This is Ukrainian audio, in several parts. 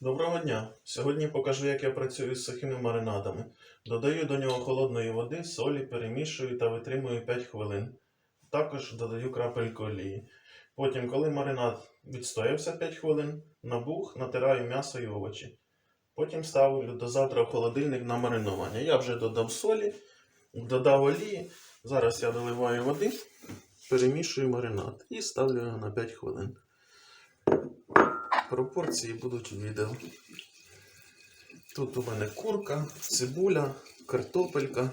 Доброго дня! Сьогодні покажу, як я працюю з сухими маринадами. Додаю до нього холодної води, солі, перемішую та витримую 5 хвилин. Також додаю крапельку олії. Потім, коли маринад відстоявся 5 хвилин, набух, натираю м'ясо і овочі. Потім ставлю до завтра в холодильник на маринування. Я вже додав солі, додав олії. Зараз я доливаю води, перемішую маринад і ставлю його на 5 хвилин. Пропорції будуть відео. Тут у мене курка, цибуля, картопелька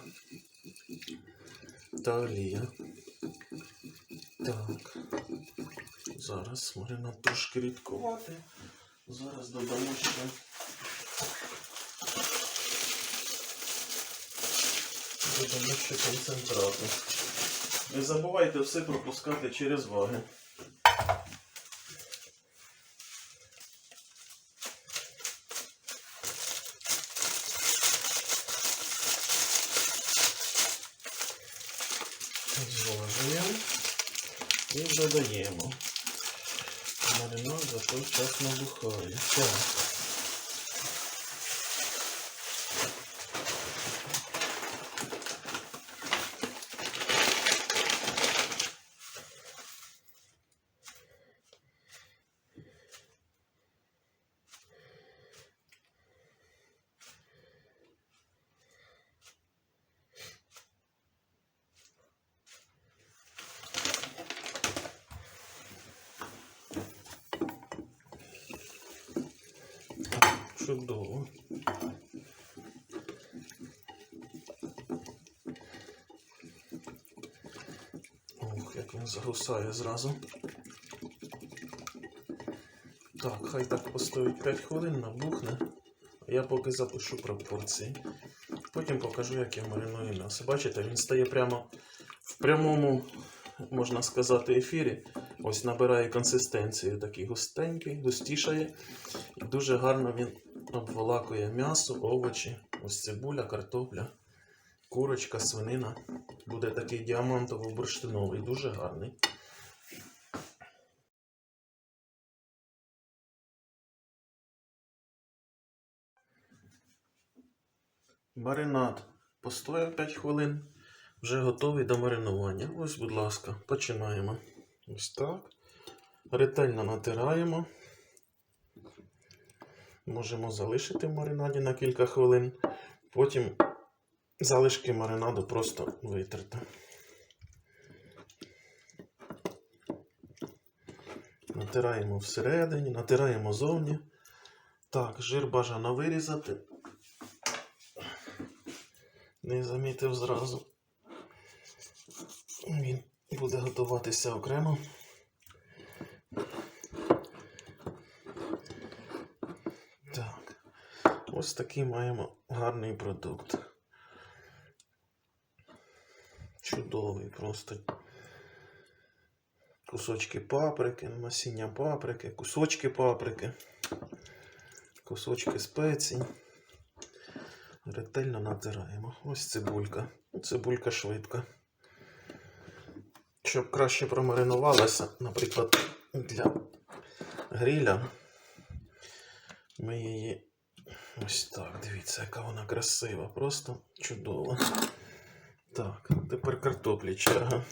та олія. Так. Зараз маринад трошки рідкувати. Зараз додамо ще. Додамо ще концентрату. Не забувайте все пропускати через ваги. Зважуємо і додаємо. Маринад за той час набухає. Так. Чудово. Ох, як він загусає зразу. Так, хай так постоїть 5 хвилин, набухне. Я поки запишу пропорції. Потім покажу, як я мариную м'ясо. Бачите, він стає прямо в прямому, можна сказати, ефірі. Ось набирає консистенцію, такий густенький, густішає. І дуже гарно він обволакує м'ясо, овочі, ось цибуля, картопля, курочка, свинина. Буде такий діамантово-бурштиновий, дуже гарний. Маринад постояв 5 хвилин. Вже готовий до маринування. Ось, будь ласка, починаємо. Ось так. Ретельно натираємо. Можемо залишити в маринаді на кілька хвилин. Потім залишки маринаду просто витерти. Натираємо всередині, натираємо зовні. Так, жир бажано вирізати. Не замітив зразу. Він буде готуватися окремо. Ось такий маємо гарний продукт. Чудовий просто. Кусочки паприки, насіння паприки, кусочки паприки, кусочки спецій. Ретельно натираємо. Ось цибулька. Цибулька швидка. Щоб краще промаринувалася, наприклад, для гріля. Ми її ось так, дивіться, яка вона красива, просто чудова. Так, тепер картоплі черга.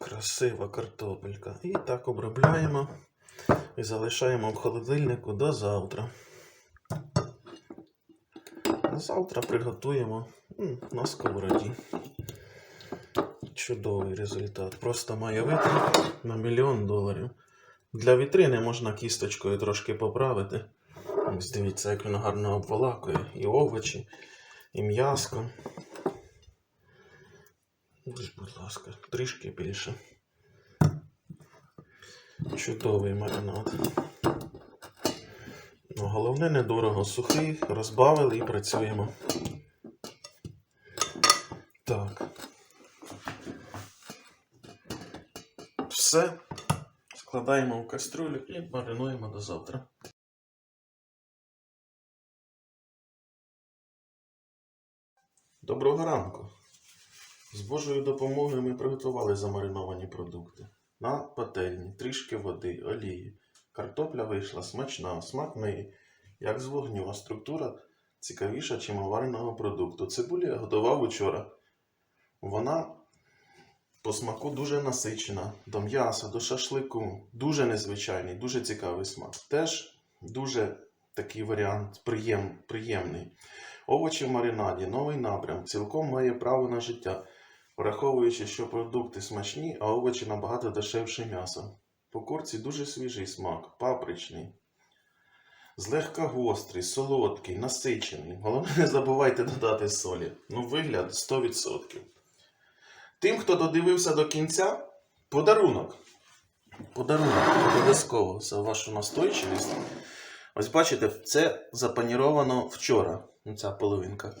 Красива картопелька. І так обробляємо і залишаємо в холодильнику до завтра. Завтра приготуємо на сковороді. Чудовий результат. Просто має витрат на мільйон доларів. Для вітрини можна кісточкою трошки поправити. Ось дивіться, як він гарно обволакує і овочі, і м'яско. Ось, будь ласка, трішки більше. Чудовий маринад. Ну, головне недорого сухий, розбавили і працюємо. Так. Все. Складаємо в каструлю і маринуємо до завтра. Доброго ранку. З Божою допомогою ми приготували замариновані продукти. на пательні, трішки води, олії. Картопля вийшла смачна, смак неї, як з вогню, а структура цікавіша, чим вареного продукту. Цибулю я готував учора. Вона по смаку дуже насичена, до м'яса, до шашлику. Дуже незвичайний, дуже цікавий смак. Теж дуже такий варіант приєм, приємний. Овочі в маринаді, новий напрям, цілком має право на життя, враховуючи, що продукти смачні, а овочі набагато дешевше м'яса. По курці дуже свіжий смак, папричний. Злегка гострий, солодкий, насичений. Головне, не забувайте додати солі. Ну, вигляд 100%. Тим, хто додивився до кінця, подарунок. Подарунок обов'язково за вашу настойчивість. Ось бачите, це запаніровано вчора, ця половинка.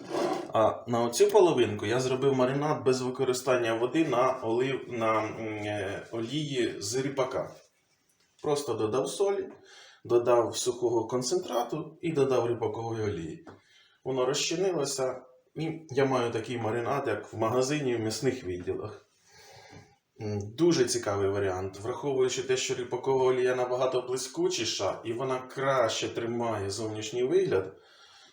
А на оцю половинку я зробив маринад без використання води на, олив, на е, олії з ріпака. Просто додав солі, додав сухого концентрату і додав ріпакової олії. Воно розчинилося, і я маю такий маринад, як в магазині в м'ясних відділах. Дуже цікавий варіант, враховуючи те, що ріпакова олія набагато блискучіша і вона краще тримає зовнішній вигляд.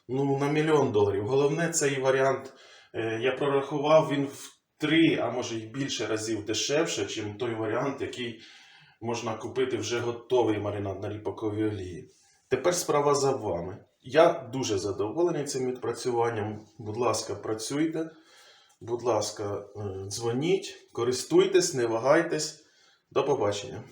Ну, на мільйон доларів. Головне, цей варіант е, я прорахував, він в три, а може й більше разів дешевше, ніж той варіант, який можна купити вже готовий маринад на ріпаковій олії. Тепер справа за вами. Я дуже задоволений цим відпрацюванням. Будь ласка, працюйте. Будь ласка, е, дзвоніть, користуйтесь, не вагайтесь. До побачення.